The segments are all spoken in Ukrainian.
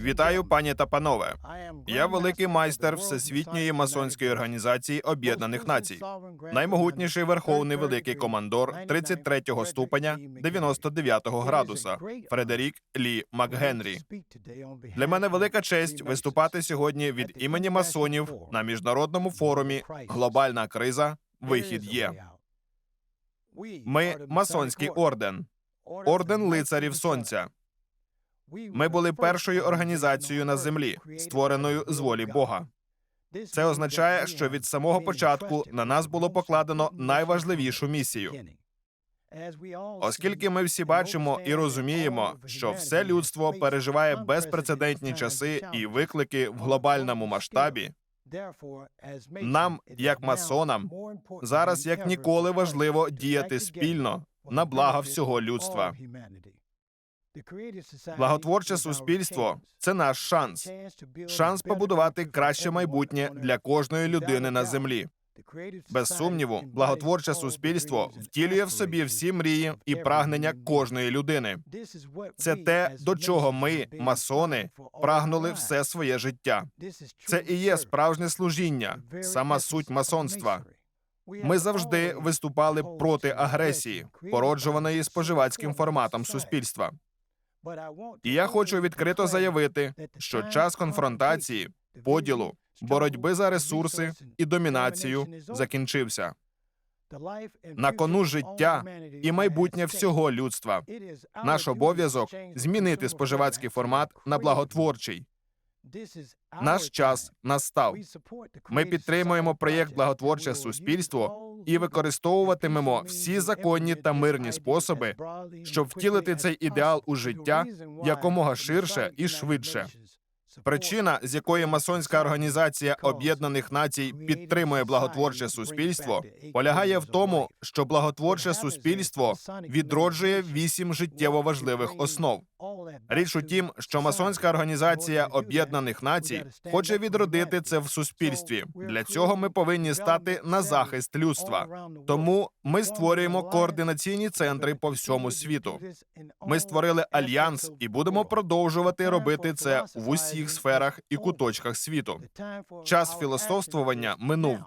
Вітаю, пані та панове. Я великий майстер Всесвітньої масонської організації Об'єднаних Націй, наймогутнійший верховний великий командор 33-го ступеня 99-го градуса Фредерік Лі МакГенрі. Для мене велика честь виступати сьогодні від імені масонів на міжнародному форумі Глобальна криза. Вихід є. Ми масонський орден, орден лицарів сонця. Ми були першою організацією на землі, створеною з волі Бога. Це означає, що від самого початку на нас було покладено найважливішу місію. Оскільки ми всі бачимо і розуміємо, що все людство переживає безпрецедентні часи і виклики в глобальному масштабі, нам, як масонам, зараз як ніколи важливо діяти спільно на благо всього людства. Благотворче суспільство це наш шанс, шанс побудувати краще майбутнє для кожної людини на землі. Без сумніву, благотворче суспільство втілює в собі всі мрії і прагнення кожної людини. Це те, до чого ми, масони, прагнули все своє життя. Це і є справжнє служіння, сама суть масонства. Ми завжди виступали проти агресії, породжуваної споживацьким форматом суспільства. І я хочу відкрито заявити, що час конфронтації, поділу, боротьби за ресурси і домінацію закінчився. На кону життя і майбутнє всього людства. Наш обов'язок змінити споживацький формат на благотворчий. Наш час настав. Ми підтримуємо проєкт Благотворче суспільство і використовуватимемо всі законні та мирні способи, щоб втілити цей ідеал у життя якомога ширше і швидше. Причина, з якої масонська організація Об'єднаних Націй підтримує благотворче суспільство, полягає в тому, що благотворче суспільство відроджує вісім життєво важливих основ. Річ у тім, що масонська організація Об'єднаних Націй хоче відродити це в суспільстві. Для цього ми повинні стати на захист людства. Тому ми створюємо координаційні центри по всьому світу. Ми створили альянс і будемо продовжувати робити це в усіх сферах і куточках світу. Час філософствування минув.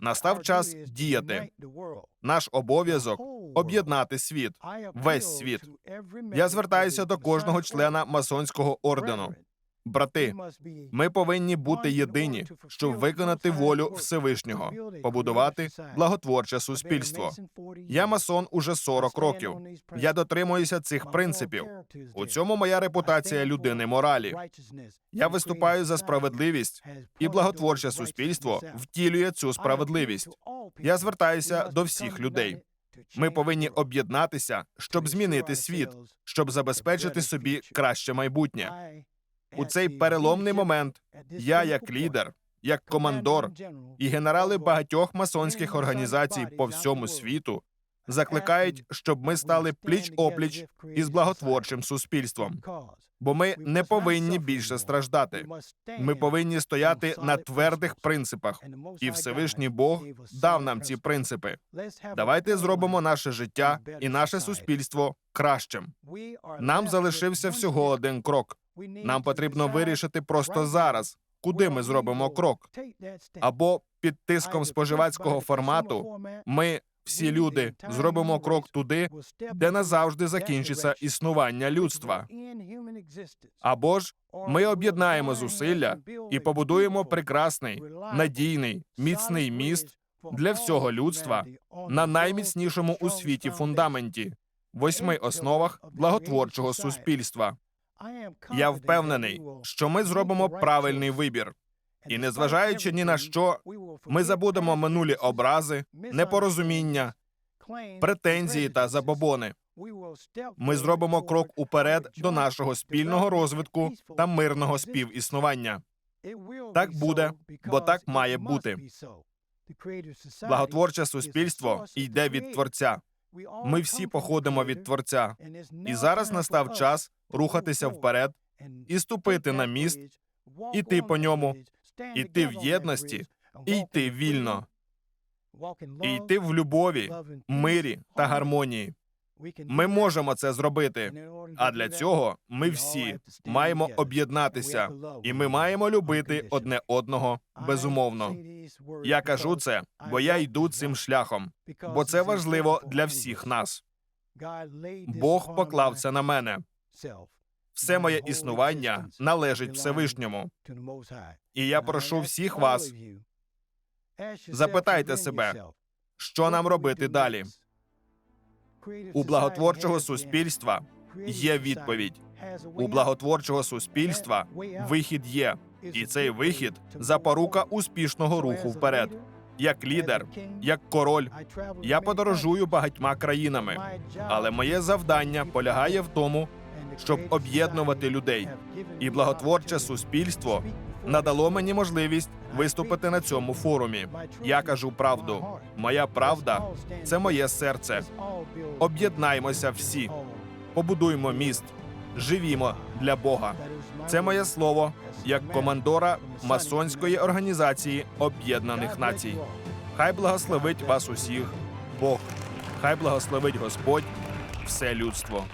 Настав час діяти. Наш обов'язок об'єднати світ, весь світ. Я звертаюся до кожного члена масонського ордену. Брати, ми повинні бути єдині, щоб виконати волю Всевишнього, побудувати благотворче суспільство. Я масон уже 40 років. Я дотримуюся цих принципів. У цьому моя репутація людини моралі. Я виступаю за справедливість, і благотворче суспільство втілює цю справедливість. Я звертаюся до всіх людей. Ми повинні об'єднатися, щоб змінити світ, щоб забезпечити собі краще майбутнє. У цей переломний момент я, як лідер, як командор і генерали багатьох масонських організацій по всьому світу закликають, щоб ми стали пліч опліч із благотворчим суспільством. Бо ми не повинні більше страждати. Ми повинні стояти на твердих принципах, і Всевишній Бог дав нам ці принципи. Давайте зробимо наше життя і наше суспільство кращим. Нам залишився всього один крок. Нам потрібно вирішити просто зараз, куди ми зробимо крок. Або під тиском споживацького формату ми, всі люди, зробимо крок туди, де назавжди закінчиться існування людства. Або ж ми об'єднаємо зусилля і побудуємо прекрасний, надійний, міцний міст для всього людства на найміцнішому у світі фундаменті, восьми основах благотворчого суспільства. Я впевнений, що ми зробимо правильний вибір, і незважаючи ні на що, ми забудемо минулі образи, непорозуміння, претензії та забобони. Ми зробимо крок уперед до нашого спільного розвитку та мирного співіснування. Так буде, бо так має бути. Благотворче суспільство йде від творця. Ми всі походимо від творця, і зараз настав час рухатися вперед і ступити на міст, іти по ньому, іти в єдності і йти вільно, і йти в любові, мирі та гармонії. Ми можемо це зробити. А для цього ми всі маємо об'єднатися, і ми маємо любити одне одного безумовно. Я кажу це, бо я йду цим шляхом, бо це важливо для всіх нас. Бог поклав це на мене. Все моє існування належить Всевишньому. І я прошу всіх вас, запитайте себе, що нам робити далі. У благотворчого суспільства є відповідь. У благотворчого суспільства вихід є, і цей вихід запорука успішного руху вперед. Як лідер, як король, я подорожую багатьма країнами, але моє завдання полягає в тому, щоб об'єднувати людей. І благотворче суспільство надало мені можливість виступити на цьому форумі. Я кажу правду. Моя правда це моє серце. Об'єднаймося всі, побудуймо міст, живімо для Бога. Це моє слово як командора масонської організації Об'єднаних Націй. Хай благословить вас усіх Бог. Хай благословить Господь все людство.